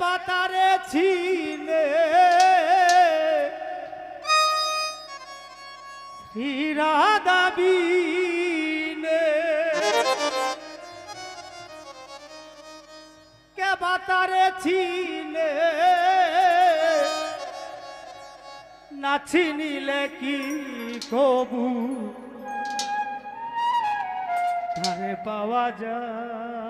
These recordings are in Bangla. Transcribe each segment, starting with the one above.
দেবতারে ছিলে। শ্রীরাদাবিনে কে বাতারে ছিলে? না ছিনিলে কি কবু? তারে পাওয়া যায়।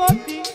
body.